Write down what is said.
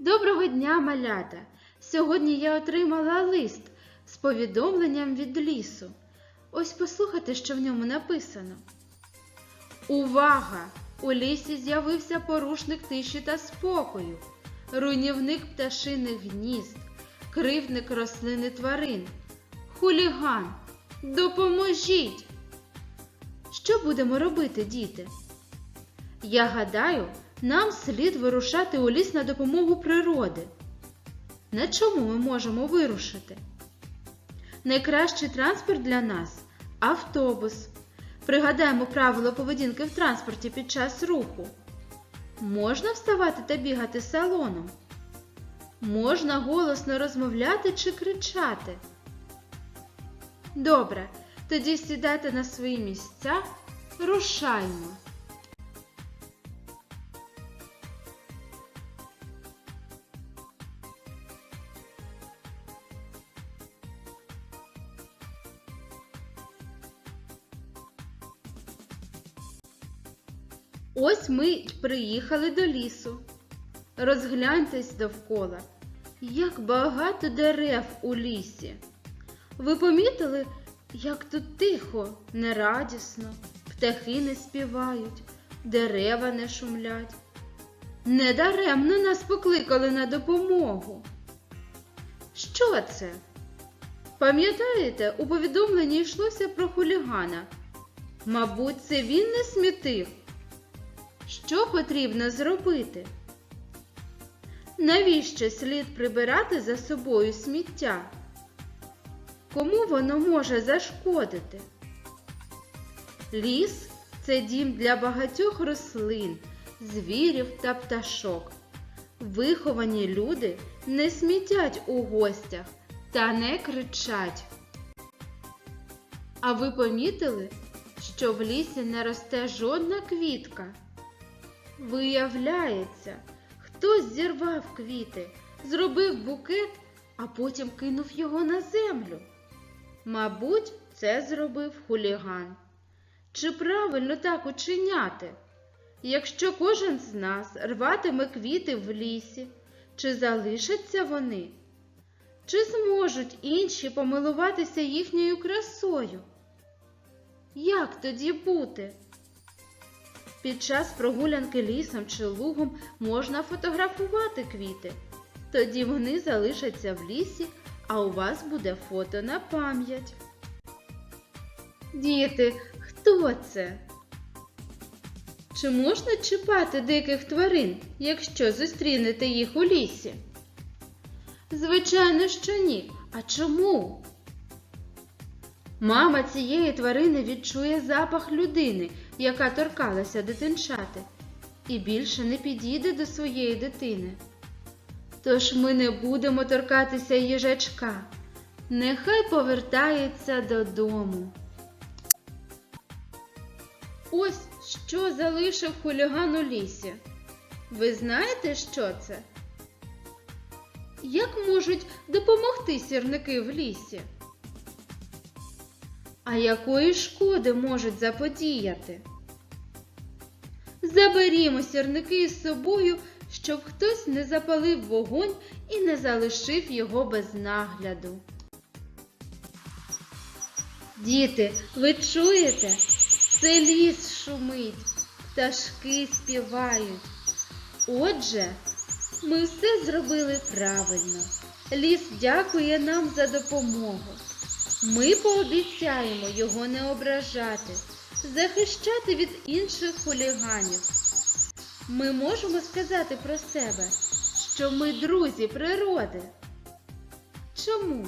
Доброго дня, малята! Сьогодні я отримала лист з повідомленням від лісу. Ось послухайте, що в ньому написано. Увага! У лісі з'явився порушник тиші та спокою, руйнівник пташиних гнізд, кривдник рослини тварин, хуліган. Допоможіть! Що будемо робити, діти? Я гадаю, нам слід вирушати у ліс на допомогу природи. На чому ми можемо вирушити? Найкращий транспорт для нас автобус. Пригадаємо правила поведінки в транспорті під час руху. Можна вставати та бігати салоном. Можна голосно розмовляти чи кричати. Добре, тоді сідайте на свої місця, рушаймо. Ось ми приїхали до лісу. Розгляньтесь довкола, як багато дерев у лісі. Ви помітили, як тут тихо, нерадісно, птахи не співають, дерева не шумлять. Недаремно нас покликали на допомогу. Що це? Пам'ятаєте, у повідомленні йшлося про хулігана. Мабуть, це він не смітив. Що потрібно зробити? Навіщо слід прибирати за собою сміття? Кому воно може зашкодити? Ліс це дім для багатьох рослин, звірів та пташок. Виховані люди не смітять у гостях та не кричать. А ви помітили, що в лісі не росте жодна квітка? Виявляється, хтось зірвав квіти, зробив букет, а потім кинув його на землю. Мабуть, це зробив хуліган. Чи правильно так учиняти? Якщо кожен з нас рватиме квіти в лісі, чи залишаться вони? Чи зможуть інші помилуватися їхньою красою? Як тоді бути? Під час прогулянки лісом чи лугом можна фотографувати квіти. Тоді вони залишаться в лісі, а у вас буде фото на пам'ять. Діти, хто це? Чи можна чіпати диких тварин, якщо зустрінете їх у лісі? Звичайно, що ні. А чому? Мама цієї тварини відчує запах людини, яка торкалася дитинчати, і більше не підійде до своєї дитини. Тож ми не будемо торкатися їжачка. Нехай повертається додому. Ось що залишив хуліган у лісі. Ви знаєте, що це? Як можуть допомогти сірники в лісі? А якої шкоди можуть заподіяти? Заберімо сірники із собою, щоб хтось не запалив вогонь і не залишив його без нагляду. Діти, ви чуєте? Це ліс шумить, пташки співають. Отже, ми все зробили правильно. Ліс дякує нам за допомогу. Ми пообіцяємо його не ображати, захищати від інших хуліганів. Ми можемо сказати про себе, що ми друзі природи. Чому?